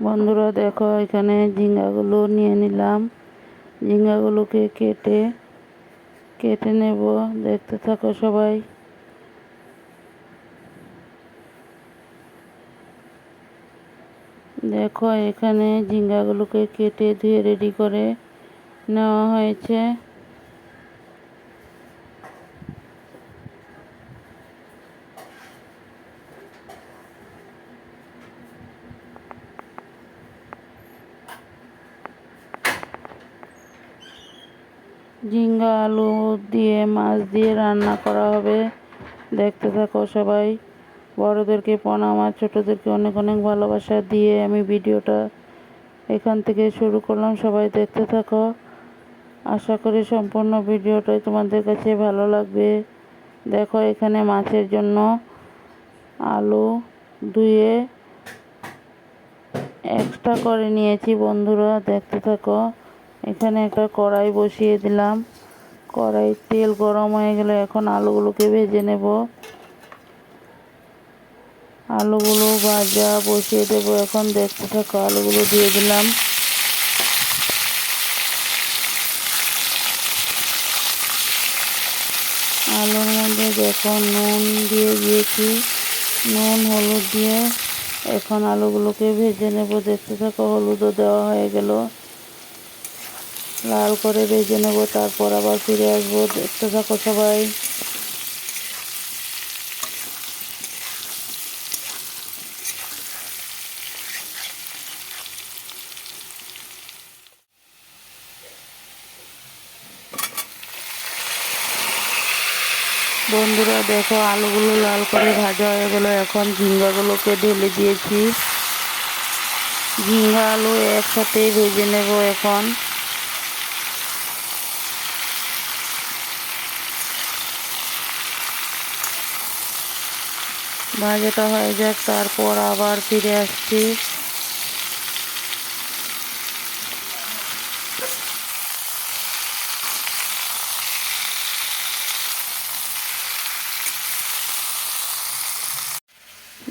বন্ধুরা, দেখো, এখানে ঝিঙ্গাগুলো নিয়ে নিলাম। ঝিঙ্গাগুলোকে কেটে কেটে নেব। দেখতে থাকো সবাই। দেখো, এখানে ঝিঙ্গাগুলোকে কেটে ধুয়ে রেডি করে নেওয়া হয়েছে। ঝিঙ্গা আলু দিয়ে মাছ দিয়ে রান্না করা হবে। দেখতে থাকো সবাই। বড়োদেরকে প্রণাম আর ছোটোদেরকে অনেক অনেক ভালোবাসা দিয়ে আমি ভিডিওটা এখান থেকে শুরু করলাম। সবাই দেখতে থাকো। আশা করি সম্পূর্ণ ভিডিওটাই তোমাদের কাছে ভালো লাগবে। দেখো এখানে মাছের জন্য আলু ধুয়ে এক্সট্রা করে নিয়েছি বন্ধুরা, দেখতে থাকো। এখানে একটা কড়াই বসিয়ে দিলাম। কড়াই তেল গরম হয়ে গেলে এখন আলুগুলোকে ভেজে নেব। আলুগুলো ভাজা বসিয়ে দেব। এখন দেখতে থাকো, আলুগুলো দিয়ে দিলাম। আলুর মধ্যে দেখো নুন দিয়ে দিয়েছি। নুন, হলুদ দিয়ে এখন আলুগুলোকে ভেজে নেব। দেখতে থাকো, হলুদও দেওয়া হয়ে গেল। লাল করে ভেজে নেব, তারপর আবার ফিরে আসব। দেখতে থাকো সবাই। বন্ধুরা, দেখো আলুগুলো লাল করে ভাজা হয়ে গেলো। এখন ঝিঙ্গাগুলোকে ঢেলে দিয়েছি। ঝিঙ্গা আলু একসাথে ভেজে নেব এখন। ভাজাটা হয়ে যাক, তারপর আবার ফিরে আসছি।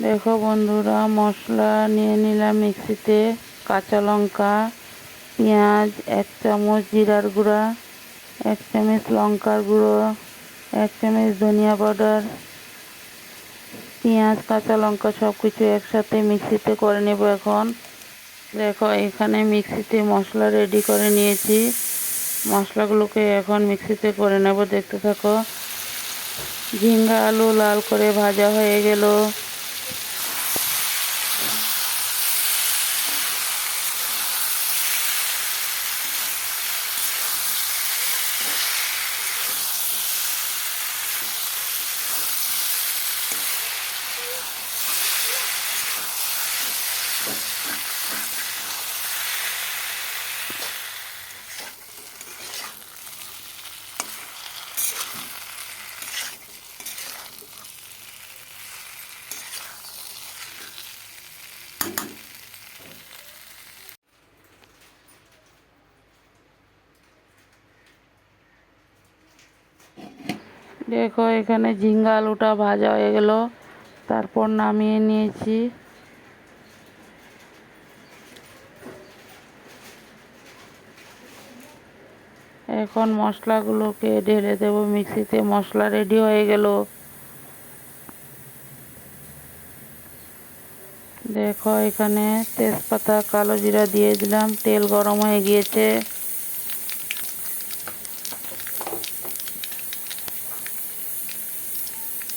দেখো বন্ধুরা, মশলা নিয়ে নিলাম মিক্সিতে কাঁচা লঙ্কা, পেঁয়াজ, এক চামচ জিরার গুঁড়া, এক চামচ লঙ্কার গুঁড়ো, এক চামচ ধনিয়া পাউডার পেঁয়াজ, কাঁচা লঙ্কা সব কিছু একসাথে মিক্সিতে করে নেব এখন। দেখো, এখানে মিক্সিতে মশলা রেডি করে নিয়েছি। মশলাগুলোকে এখন মিক্সিতে করে নেব, দেখতে থাকো। ঝিঙ্গা আলু লাল করে ভাজা হয়ে গেল। দেখো, এখানে ঝিঙ্গা আলুটা ভাজা হয়ে গেল। তারপর নামিয়ে নিয়েছি। এখন মশলাগুলোকে ঢেলে দেব মিক্সিতে। মশলা রেডি হয়ে গেল। দেখো, এখানে তেজপাতা, কালো জিরা দিয়ে দিলাম। তেল গরম হয়ে গিয়েছে।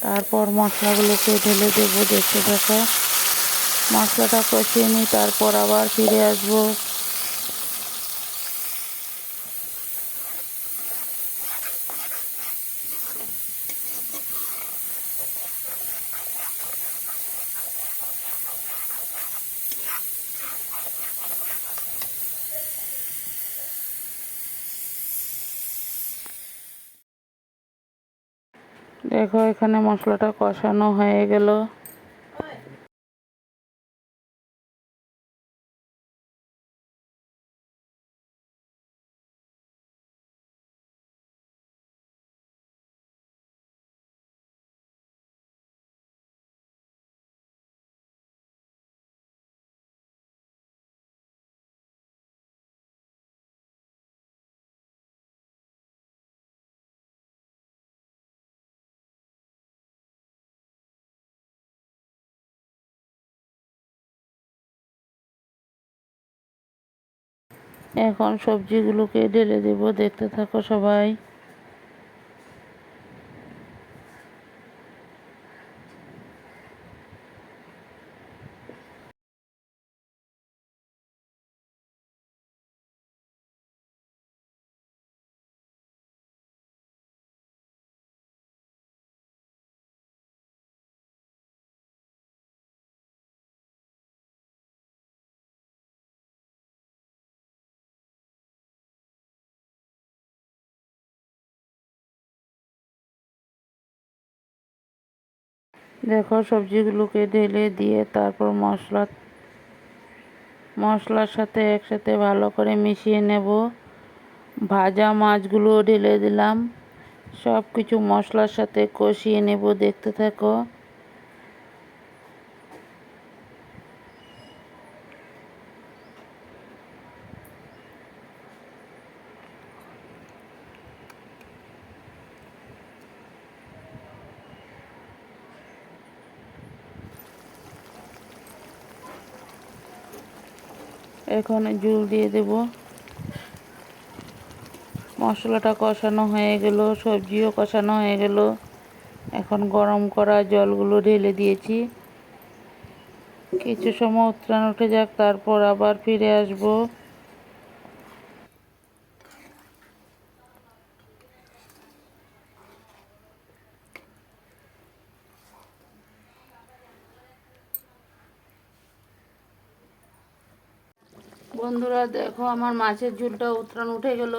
তারপর মশলাগুলোকে ঢেলে দেবো দেখতে থাকো। মশলাটা কষিয়ে নিই তারপর আবার ফিরে আসব। দেখো এখানে মশলাটা কষানো হয়ে গেল। এখন সবজিগুলোকে ঢেলে দেব। দেখতে থাকো সবাই। দেখো, সবজিগুলোকে ঢেলে দিয়ে তারপর মশলা, মশলার সাথে একসাথে ভালো করে মিশিয়ে নেব। ভাজা মাছগুলো ঢেলে দিলাম। সব কিছু মশলার সাথে কষিয়ে নেব, দেখতে থাকো। এখন জুল দিয়ে দেব। মশলাটা কষানো হয়ে গেল, সবজিও কষানো হয়ে গেল। এখন গরম করা জলগুলো ঢেলে দিয়েছি। কিছু সময় উত্তরাণ উঠে যাক, তারপর আবার ফিরে আসব। বন্ধুরা দেখো আমার মাছের ঝুলটা উত্তরাণ উঠে গেল।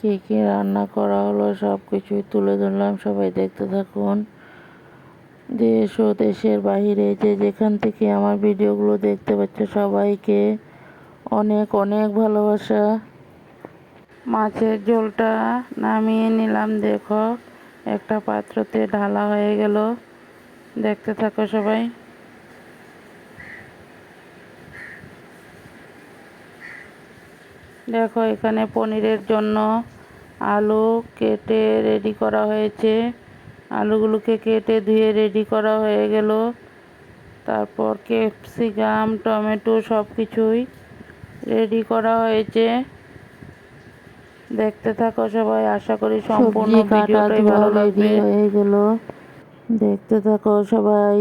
কী কী রান্না করা হলো সব কিছুই তুলে ধরলাম। সবাই দেখতে থাকুন। দেশ ও দেশের বাহিরে যে যেখান থেকে আমার ভিডিওগুলো দেখতে পাচ্ছ, সবাইকে অনেক অনেক ভালোবাসা। মাছের ঝোলটা নামিয়ে নিলাম, দেখো। একটা পাত্রতে ঢালা হয়ে গেল। দেখতে থাকো সবাই। দেখো এখানে পনিরের জন্য আলু কেটে রেডি করা হয়েছে। আলুগুলোকে কেটে ধুয়ে রেডি করা হয়ে গেল। তারপর ক্যাপসিকাম টমেটো সব কিছুই রেডি করা হয়েছে। দেখতে থাকো সবাই আশা করি সম্পূর্ণ ভিডিওটাই ভালো লাগবে। হয়ে গেল। দেখতে থাকো সবাই।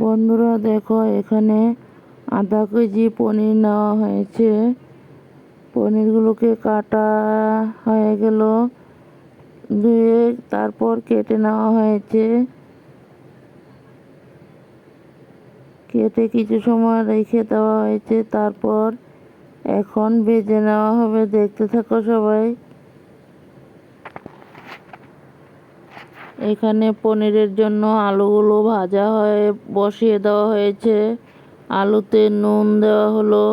বন্ধুরা দেখো, এখানে আধা কেজি পনির নেওয়া হয়েছে। পনিরগুলোকে কাটা হয়ে গেল। ধুয়ে তারপর কেটে নেওয়া হয়েছে। কেটে কিছু সময় রেখে দেওয়া হয়েছে। তারপর এখন ভেজে নেওয়া হবে। দেখতে থাকো সবাই। এখানে পনিরের জন্য আলুগুলো ভাজা হয়ে বসিয়ে দেওয়া হয়েছে। আলুতে নুন দেওয়া হলো।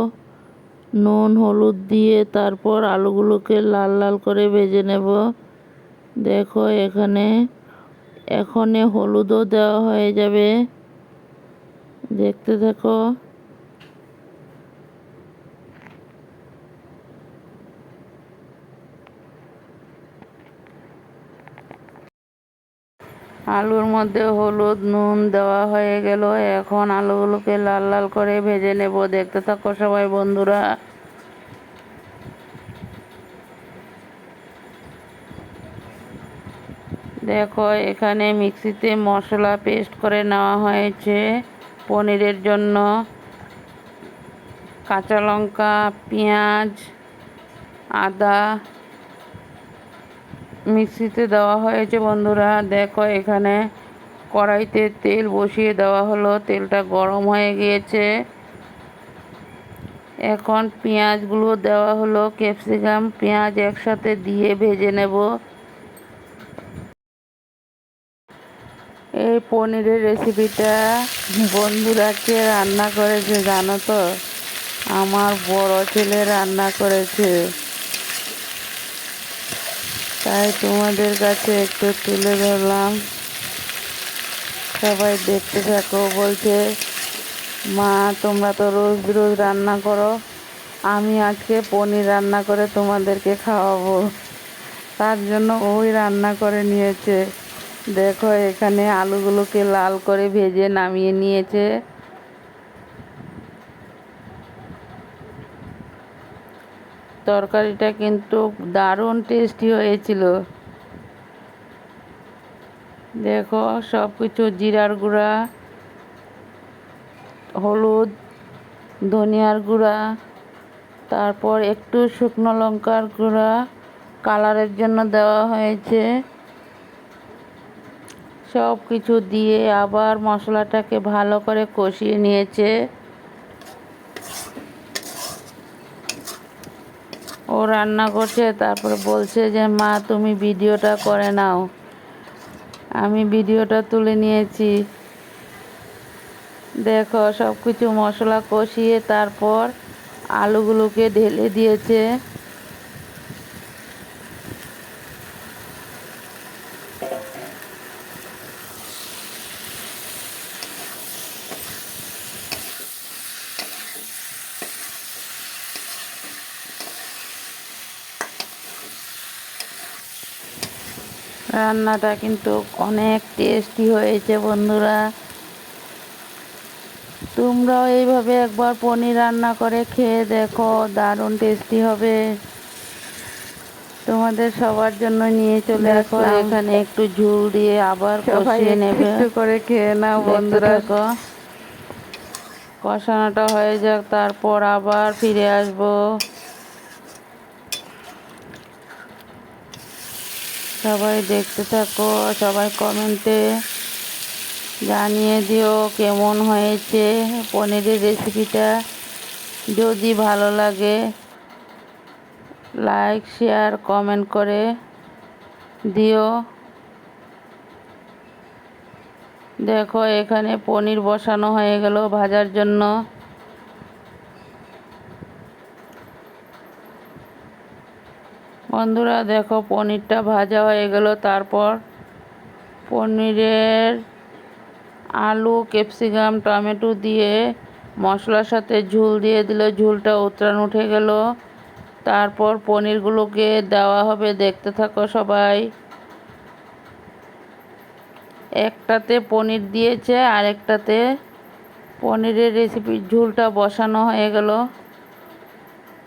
নুন, হলুদ দিয়ে তারপর আলুগুলোকে লাল লাল করে ভেজে নেব। দেখো এখানে এখনে হলুদও দেওয়া হয়ে যাবে। দেখতে দেখো আলুর মধ্যে হলুদ নুন দেওয়া হয়ে গেল। এখন আলুগুলোকে লাল লাল করে ভেজে নেব। দেখতে থাকো সবাই বন্ধুরা। দেখো, এখানে মিক্সিতে মশলা পেস্ট করে নেওয়া হয়েছে পনিরের জন্য। কাঁচা লঙ্কা, পেঁয়াজ, আদা মিক্সিতে দেওয়া হয়েছে। বন্ধুরা, দেখো এখানে কড়াইতে তেল বসিয়ে দেওয়া হলো। তেলটা গরম হয়ে গিয়েছে। এখন পেঁয়াজগুলো দেওয়া হলো। ক্যাপসিকাম, পেঁয়াজ একসাথে দিয়ে ভেজে নেব। এই পনিরের রেসিপিটা বন্ধুরা কে রান্না করেছে জানো তো? আমার বড় ছেলে রান্না করেছে। তাই তোমাদের কাছে একটু তুলে ধরলাম। সবাই দেখতে থাকো, বলছে, মা, তোমরা তো রোজ রোজ রান্না করো। আমি আজকে পনির রান্না করে তোমাদেরকে খাওয়াবো। তার জন্য ওই রান্না করে নিয়েছে। দেখো, এখানে আলুগুলোকে লাল করে ভেজে নামিয়ে নিয়েছে। তরকারিটা কিন্তু দারুণ টেস্টি হয়েছিল। দেখো সব কিছু জিরার গুঁড়া, হলুদ, ধনিয়ার গুঁড়া, তারপর একটু শুকনো লঙ্কার গুঁড়া কালারের জন্য দেওয়া হয়েছে। সব কিছু দিয়ে আবার মশলাটাকে ভালো করে কষিয়ে নিয়েছে। ও রান্না করছে, তারপরে বলছে যে, মা, তুমি ভিডিওটা করে নাও। আমি ভিডিওটা তুলে নিয়েছি। দেখো সব কিছু মশলা কষিয়ে তারপর আলুগুলোকে ঢেলে দিয়েছে। রান্নাটা কিন্তু অনেক টেস্টি হয়েছে বন্ধুরা। তোমরাও এইভাবে একবার পনির রান্না করে খেয়ে দেখো দারুণ টেস্টি হবে। তোমাদের সবার জন্য নিয়ে চলে আসো এখানে একটু ঝুল দিয়ে আবার কষিয়ে নেবে। একটু করে খেয়ে নাও বন্ধুরা। কষানোটা হয়ে যাক তারপর আবার ফিরে আসব। সবাই দেখতে থাকো, সবাই কমেন্টে জানিয়ে দিও কেমন হয়েছে পনিরের রেসিপিটা। যদি ভালো লাগে, লাইক, শেয়ার, কমেন্ট করে দিও। দেখো, এখানে পনির বসানো হয়ে গেল ভাজার জন্য। বন্ধুরা, দেখো পনিরটা ভাজা হয়ে গেল। তারপর পনিরের আলু, ক্যাপসিকাম, টমেটো দিয়ে মশলার সাথে ঝুল দিয়ে দিল। ঝুলটা উতরান উঠে গেল। তারপর পনিরগুলোকে দেওয়া হবে। দেখতে থাকো সবাই। একটাতে পনির দিয়েছে আর একটাতে পনিরের রেসিপির ঝুলটা বসানো হয়ে গেল।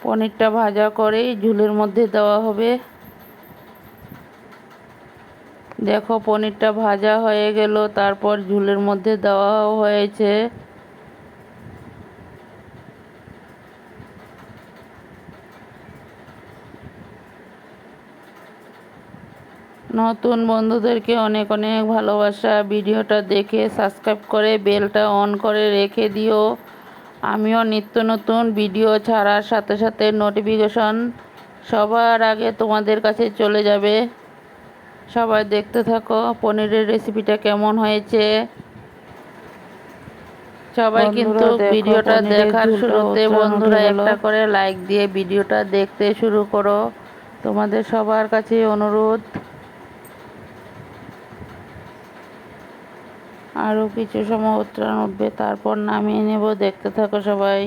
পনিরটা ভাজা করেই ঝুলের মধ্যে দেওয়া হবে। দেখো, পনিরটা ভাজা হয়ে গেল, তারপর ঝুলের মধ্যে দেওয়া হয়েছে। নতুন বন্ধুদেরকে অনেক অনেক ভালোবাসা। ভিডিওটা দেখে সাবস্ক্রাইব করে বেলটা অন করে রেখে দিও। আমিও নিত্য নতুন ভিডিও ছাড়ার সাথে সাথে নোটিফিকেশন সবার আগে তোমাদের কাছে চলে যাবে। সবাই দেখতে থাকো পনিরের রেসিপিটা কেমন হয়েছে। সবাই কিন্তু ভিডিওটা দেখার শুরুতে বন্ধুরা একটা করে লাইক দিয়ে ভিডিওটা দেখতে শুরু করো। তোমাদের সবার কাছে অনুরোধ। আরও কিছু সময় উত্তরাণ উঠবে, তারপর নামিয়ে নেব, দেখতে থাকো সবাই।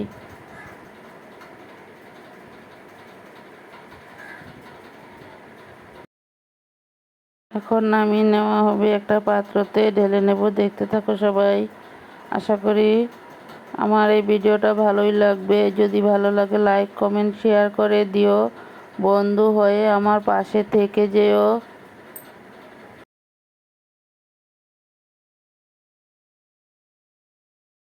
এখন নামিয়ে নেওয়া হবে একটা পাত্রতে, ঢেলে নেব, দেখতে থাকো সবাই। আশা করি আমার এই ভিডিওটা ভালোই লাগবে। যদি ভালো লাগে, লাইক, কমেন্ট, শেয়ার করে দিও। বন্ধু হয়ে আমার পাশে থেকে যেও।